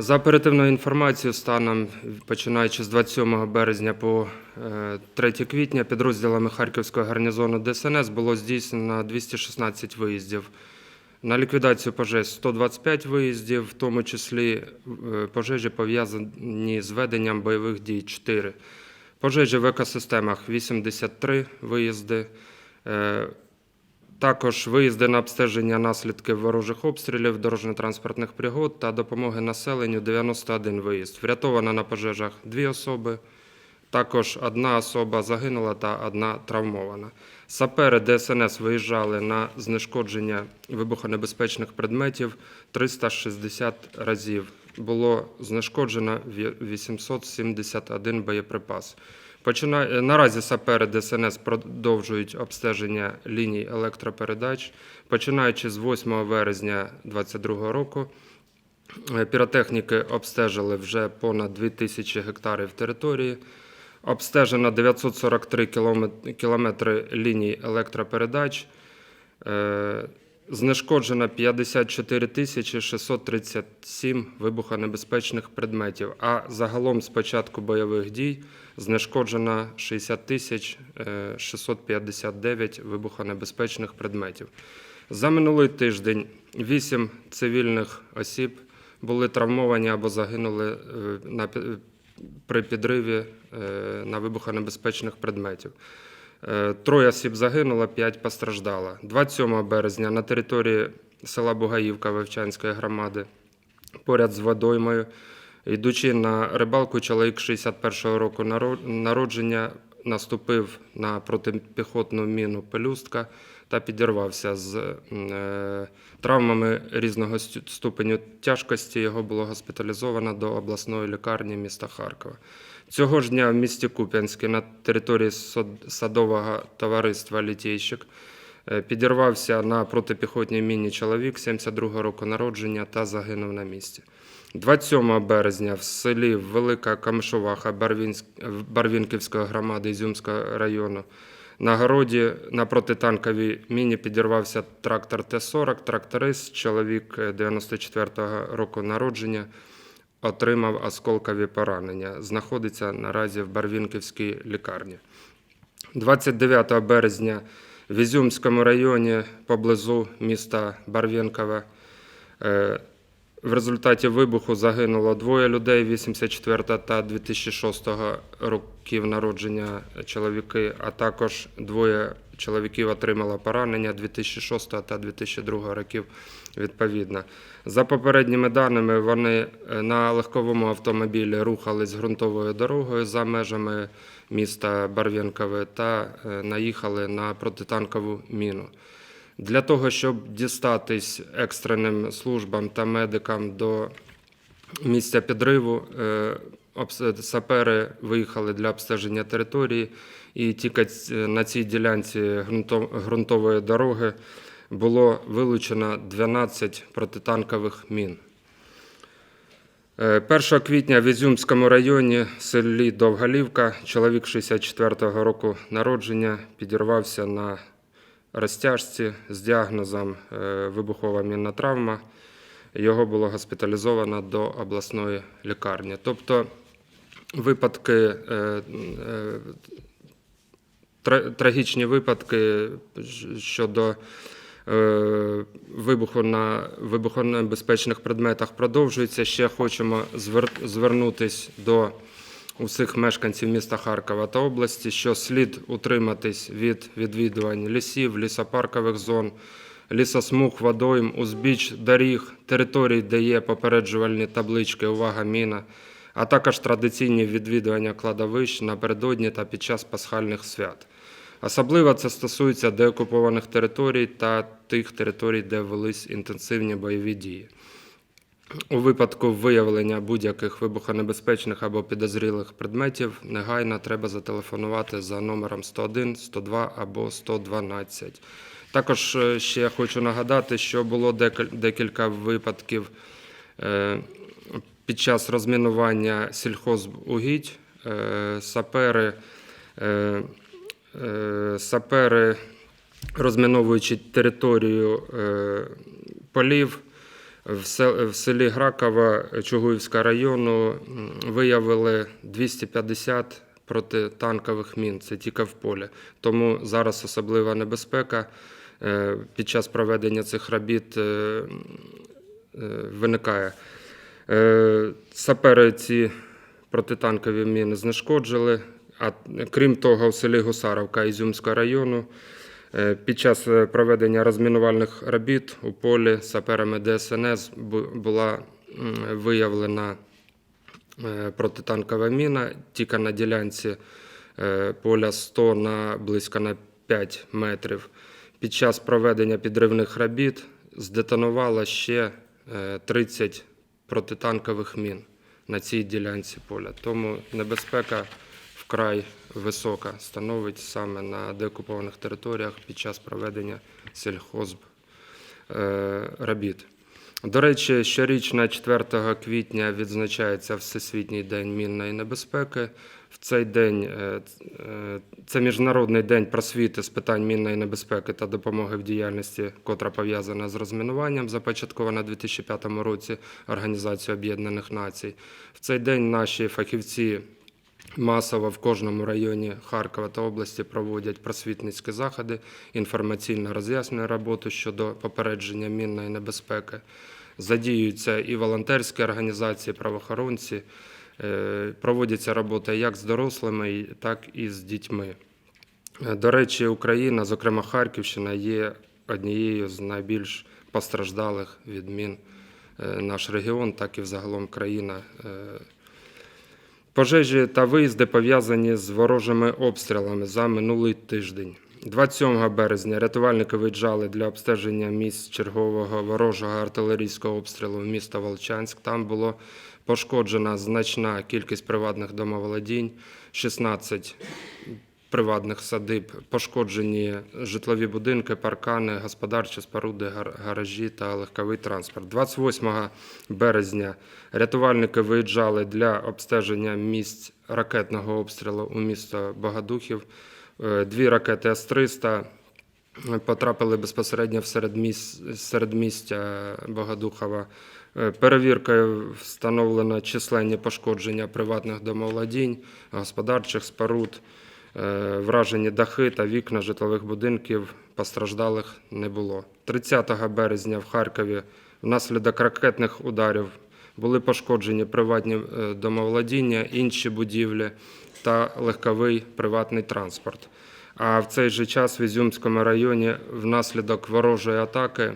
За оперативною інформацією, станом починаючи з 27 березня по е, 3 квітня підрозділами Харківського гарнізону ДСНС було здійснено 216 виїздів. На ліквідацію пожеж 125 виїздів, в тому числі е, пожежі пов'язані з веденням бойових дій 4. Пожежі в екосистемах 83 виїзди. Також виїзди на обстеження наслідків ворожих обстрілів, дорожньо-транспортних пригод та допомоги населенню 91 виїзд. Врятовано на пожежах дві особи. Також одна особа загинула та одна травмована. Сапери ДСНС виїжджали на знешкодження вибухонебезпечних предметів 360 разів. Було знешкоджено ві- 871 боєприпас. Почина- Наразі сапери ДСНС продовжують обстеження ліній електропередач. Починаючи з 8 березня 2022 року, е, піротехніки обстежили вже понад 2000 гектарів території. Обстежено 943 кілометри ліній електропередач. Е, Знешкоджено 54 тисячі 637 вибухонебезпечних предметів, а загалом з початку бойових дій знешкоджено 60 тисяч е, 659 вибухонебезпечних предметів. За минулий тиждень 8 цивільних осіб були травмовані або загинули е, при підриві е, на вибухонебезпечних предметів. Е, Троє осіб загинуло, п'ять постраждало. 27 березня на території села Бугаївка Вовчанської громади поряд з водоймою, йдучи на рибалку, чоловік 61-го року народження наступив на протипіхотну міну пелюстка та підірвався з е, травмами різного ступеню тяжкості. Його було госпіталізовано до обласної лікарні міста Харкова. Цього ж дня в місті Куп'янське на території садового товариства Літейщик е, підірвався на протипіхотній міні чоловік 72 року народження та загинув на місці. 27 березня в селі Велика Барвінськ- Барвінківської громади Ізюмського району на городі на протитанковій міні підірвався трактор Т-40, тракторист, чоловік е, 94-го року народження, отримав осколкові поранення. Знаходиться наразі в Барвінківській лікарні. 29 березня в Ізюмському районі поблизу міста Барвінкове е, в результаті вибуху загинуло двоє людей 84 та 2006 років народження чоловіки, а також двоє чоловіків отримало поранення 2006 та 2002 років відповідно. За попередніми даними, вони е, на легковому автомобілі рухались ґрунтовою дорогою за межами міста Барвінкове та е, наїхали на протитанкову міну. Для того, щоб дістатись екстреним службам та медикам до місця підриву, е, сапери виїхали для обстеження території, і тільки на цій ділянці ґрунтової дороги було вилучено 12 протитанкових мін. Е, 1 квітня в Ізюмському районі, селі Довгалівка, чоловік 64-го року народження підірвався на розтяжці з діагнозом е, вибухова мінна травма. Його було госпіталізовано до обласної лікарні. Тобто випадки, е, е, тра- трагічні випадки щодо е, вибуху на вибухонебезпечних предметах продовжуються. Ще хочемо звер- звернутись до усіх мешканців міста Харкова та області, що слід утриматись від відвідувань лісів, лісопаркових зон, лісосмуг, водойм, узбіч, доріг, територій, де є попереджувальні таблички Увага міна, а також традиційні відвідування кладовищ напередодні та під час пасхальних свят. Особливо це стосується деокупованих територій та тих територій, де велись інтенсивні бойові дії. У випадку виявлення будь-яких вибухонебезпечних або підозрілих предметів негайно треба зателефонувати за номером 101, 102 або 112. Також е, ще хочу нагадати, що було декілька випадків е, під час розмінування сільхозугідь. Е, Сапери, сапери розміновуючи територію полів, В селі Гракова Чугуївського району виявили 250 протитанкових мін. Це тільки в полі. Тому зараз особлива небезпека. Е, Під час проведення цих робіт е, е, виникає. Сапери ці протитанкові міни знешкоджили. А крім того, в селі Гусаровка Ізюмського району під час проведення розмінувальних робіт у полі саперами ДСНС була виявлена протитанкова міна тільки на ділянці поля 100 на близько на 5 метрів. Під час проведення підривних робіт здетонувало ще е, 30 протитанкових мін на цій ділянці поля. Тому небезпека вкрай висока становить саме на деокупованих територіях під час проведення сільхозб е, робіт. До речі, щорічно 4 квітня відзначається Всесвітній день мінної небезпеки. В цей день е, е, це Міжнародний день просвіти з питань мінної небезпеки та допомоги в діяльності, котра пов'язана з розмінуванням, започаткована у 2005 році Організацією Об'єднаних Націй. В цей день наші фахівці масово в кожному районі Харкова та області проводять просвітницькі заходи, інформаційно роз'яснює роботу щодо попередження мінної небезпеки. Задіюються і волонтерські організації, правоохоронці. Е, Проводяться роботи як з дорослими, так і з дітьми. Е, До речі, Україна, зокрема Харківщина, є однією з найбільш постраждалих від мін е, наш регіон, так і взагалом країна. Пожежі та виїзди пов'язані з ворожими обстрілами за минулий тиждень. 27 березня рятувальники виїжджали для обстеження місць чергового ворожого артилерійського обстрілу в місто Волчанськ. Там було пошкоджена значна кількість приватних домоволодінь, 16 приватних садиб, пошкоджені житлові будинки, паркани, господарчі споруди, гаражі та легковий транспорт. 28 березня рятувальники виїжджали для обстеження місць ракетного обстрілу у місто Богодухів. Е, Дві ракети С-300 потрапили безпосередньо в середміс- середмістя Богодухова. Е, Перевіркою встановлено численні пошкодження приватних домовладінь, господарчих споруд, е, вражені дахи та вікна житлових будинків. Постраждалих не було. 30 березня в Харкові внаслідок ракетних ударів були пошкоджені приватні е, домовладіння, інші будівлі та легковий приватний транспорт. А в цей же час в Ізюмському районі внаслідок ворожої атаки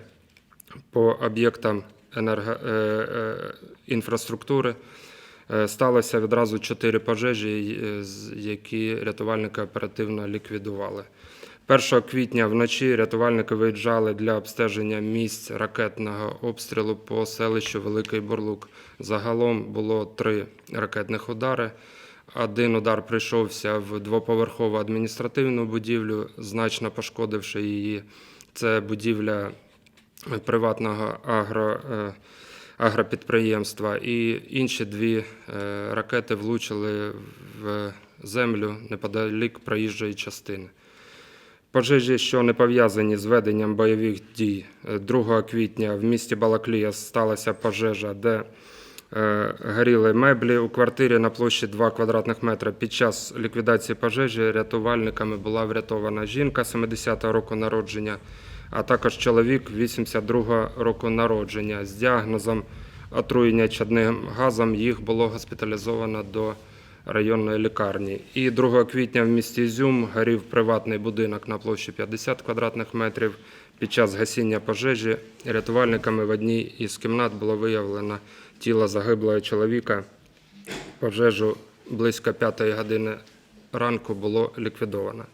по об'єктам енерго, е, е, інфраструктури е, сталося відразу чотири пожежі, які рятувальники оперативно ліквідували. 1 квітня вночі рятувальники виїжджали для обстеження місць ракетного обстрілу по селищу Великий Бурлук. Загалом було три ракетних удари. Один удар прийшовся в двоповерхову адміністративну будівлю, значно пошкодивши її. Це будівля приватного агро, е, агропідприємства. І інші дві е, ракети влучили в землю неподалік проїжджої частини. Пожежі, що не пов'язані з веденням бойових дій. Е, 2 квітня в місті Балаклія сталася пожежа, де е, горіли меблі у квартирі на площі 2 квадратних метри. Під час ліквідації пожежі рятувальниками була врятована жінка 70-го року народження, а також чоловік 82-го року народження. З діагнозом отруєння чадним газом їх було госпіталізовано до районної лікарні. І 2 квітня в місті Ізюм горів приватний будинок на площі 50 квадратних метрів. Під час гасіння пожежі рятувальниками в одній із кімнат було виявлено тіло загиблого чоловіка. Пожежу близько 5 години ранку було ліквідовано.